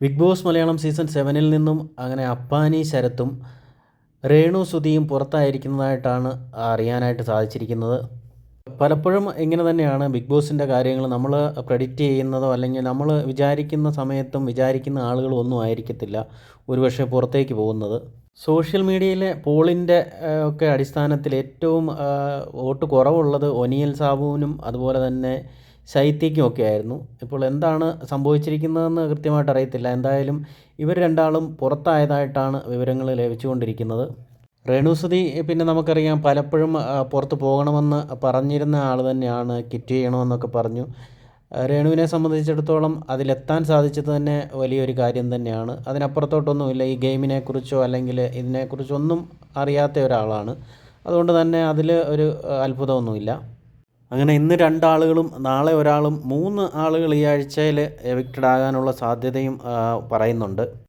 Big boss Malayalam season സെവനിൽ നിന്നും അങ്ങനെ അപ്പാനി ശരത്തും രേണു സുധിയും പുറത്തായിരിക്കുന്നതായിട്ടാണ് അറിയാനായിട്ട് സാധിച്ചിരിക്കുന്നത്. പലപ്പോഴും ഇങ്ങനെ തന്നെയാണ് ബിഗ് ബോസിന്റെ കാര്യങ്ങൾ നമ്മൾ പ്രെഡിക്റ്റ് ചെയ്യുന്നതോ അല്ലെങ്കിൽ നമ്മൾ വിചാരിക്കുന്ന സമയത്തും വിചാരിക്കുന്ന ആളുകളും ഒന്നും ആയിരിക്കത്തില്ല ഒരുപക്ഷെ പുറത്തേക്ക് പോകുന്നത്. സോഷ്യൽ മീഡിയയിലെ പോളിന്റെ ഒക്കെ അടിസ്ഥാനത്തിൽ ഏറ്റവും വോട്ട് കുറവുള്ളത് ഒനിയൽ സാബുവിനും അതുപോലെ തന്നെ ശൈത്യയ്ക്കും ഒക്കെ ആയിരുന്നു. ഇപ്പോൾ എന്താണ് സംഭവിച്ചിരിക്കുന്നതെന്ന് കൃത്യമായിട്ട് അറിയത്തില്ല. എന്തായാലും ഇവർ രണ്ടാളും പുറത്തായതായിട്ടാണ് വിവരങ്ങൾ ലഭിച്ചുകൊണ്ടിരിക്കുന്നത്. രേണുസുതി പിന്നെ നമുക്കറിയാം പലപ്പോഴും പുറത്ത് പോകണമെന്ന് പറഞ്ഞിരുന്ന ആൾ തന്നെയാണ് കിറ്റ് ചെയ്യണമെന്നൊക്കെ പറഞ്ഞു. രേണുവിനെ സംബന്ധിച്ചിടത്തോളം അതിലെത്താൻ സാധിച്ചത് തന്നെ വലിയൊരു കാര്യം തന്നെയാണ്. അതിനപ്പുറത്തോട്ടൊന്നുമില്ല. ഈ ഗെയിമിനെക്കുറിച്ചോ അല്ലെങ്കിൽ ഇതിനെക്കുറിച്ചോ ഒന്നും അറിയാത്ത ഒരാളാണ്. അതുകൊണ്ട് തന്നെ അതിൽ ഒരു അത്ഭുതമൊന്നുമില്ല. അങ്ങനെ ഇന്ന് രണ്ടാളുകളും നാളെ ഒരാളും മൂന്ന് ആളുകൾ ഈ ആഴ്ചയിൽ എവിക്റ്റഡ് ആകാനുള്ള സാധ്യതയും പറയുന്നുണ്ട്.